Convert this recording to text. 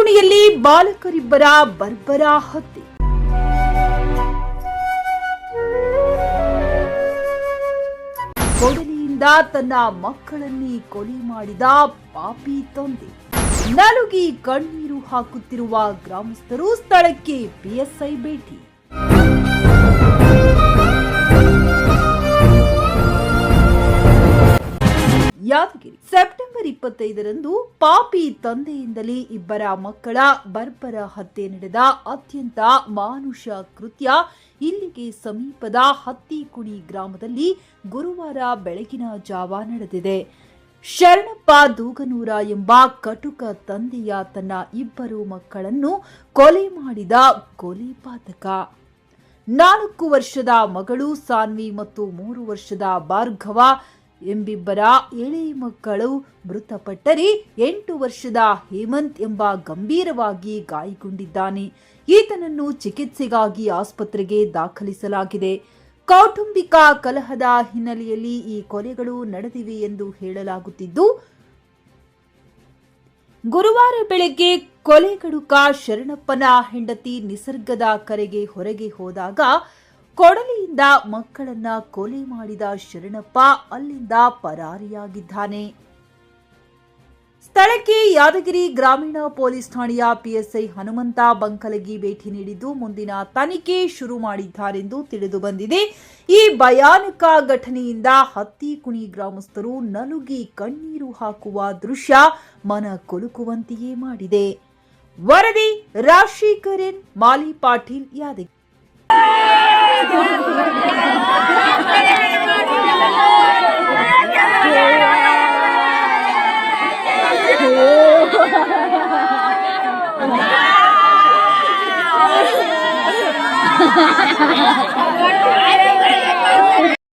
ಹತ್ತಿಕುಣಿಯಲ್ಲಿ ಬಾಲಕರಿಬ್ಬರ ಬರ್ಬರ ಹತ್ಯೆ. ಕೊಡಲಿಯಿಂದ ತನ್ನ ಮಕ್ಕಳನ್ನೇ ಕೊಲೆ ಮಾಡಿದ ಪಾಪಿ ತಂದೆ. ನಲುಗಿ ಕಣ್ಣೀರು ಹಾಕುತ್ತಿರುವ ಗ್ರಾಮಸ್ಥರು ಸ್ಥಳಕ್ಕೆ ಪಿಎಸ್ಐ ಭೇಟಿ. ಯಾದಗಿರಿ, ಸೆಪ್ಟೆಂಬರ್ ಇಪ್ಪತ್ತೈದರಂದು ಪಾಪಿ ತಂದೆಯಿಂದಲೇ ಇಬ್ಬರ ಮಕ್ಕಳ ಬರ್ಬರ ಹತ್ಯೆ ನಡೆದ ಅತ್ಯಂತ ಮಾನುಷ ಕೃತ್ಯ ಇಲ್ಲಿಗೆ ಸಮೀಪದ ಹತ್ತಿಕುಣಿ ಗ್ರಾಮದಲ್ಲಿ ಗುರುವಾರ ಬೆಳಗಿನ ಜಾವ ನಡೆದಿದೆ. ಶರಣಪ್ಪ ದೂಗನೂರ ಎಂಬ ಕಟುಕ ತಂದೆಯ ತನ್ನ ಇಬ್ಬರು ಮಕ್ಕಳನ್ನು ಕೊಲೆ ಮಾಡಿದ ಕೊಲೆಪಾತಕ ನಾಲ್ಕು ವರ್ಷದ ಮಗಳು ಸಾನ್ವಿ ಮತ್ತು ಮೂರು ವರ್ಷದ ಭಾರ್ಗವ ಎಂಬಿಬ್ಬರ ಎಳೆ ಮಕ್ಕಳು ಮೃತಪಟ್ಟರೆ ಎಂಟು ವರ್ಷದ ಹೇಮಂತ್ ಎಂಬ ಗಂಭೀರವಾಗಿ ಗಾಯಗೊಂಡಿದ್ದಾನೆ. ಈತನನ್ನು ಚಿಕಿತ್ಸೆಗಾಗಿ ಆಸ್ಪತ್ರೆಗೆ ದಾಖಲಿಸಲಾಗಿದೆ. ಕೌಟುಂಬಿಕ ಕಲಹದ ಹಿನ್ನೆಲೆಯಲ್ಲಿ ಈ ಕೊಲೆಗಳು ನಡೆದಿವೆ ಎಂದು ಹೇಳಲಾಗುತ್ತಿದ್ದು, ಗುರುವಾರ ಬೆಳಗ್ಗೆ ಕೊಲೆಗಡುಕ ಶರಣಪ್ಪನ ಹೆಂಡತಿ ನಿಸರ್ಗದ ಕರೆಗೆ ಹೊರಗೆ ಹೋದಾಗ ಕೊಡಲಿಯಿಂದ ಮಕ್ಕಳನ್ನ ಕೊಲೆ ಮಾಡಿದ ಶರಣಪ್ಪ ಅಲ್ಲಿಂದ ಪರಾರಿಯಾಗಿದ್ದಾನೆ. ಸ್ಥಳಕ್ಕೆ ಯಾದಗಿರಿ ಗ್ರಾಮೀಣ ಪೊಲೀಸ್ ಠಾಣೆಯ ಪಿಎಸ್ಐ ಹನುಮಂತ ಬಂಕಲಗಿ ಭೇಟಿ ನೀಡಿದ್ದು ಮುಂದಿನ ತನಿಖೆ ಶುರು ಮಾಡಿದ್ದಾರೆಂದು ತಿಳಿದು ಬಂದಿದೆ. ಈ ಭಯಾನಕ ಘಟನೆಯಿಂದ ಹತ್ತಿಕುಣಿ ಗ್ರಾಮಸ್ಥರು ನಲುಗಿ ಕಣ್ಣೀರು ಹಾಕುವ ದೃಶ್ಯ ಮನ ಕೊಲುಕುವಂತೆಯೇ ಮಾಡಿದೆ. ವರದಿ ಕರೆನ್ ಮಾಲಿ Patil, Yadgir. Oh, my God.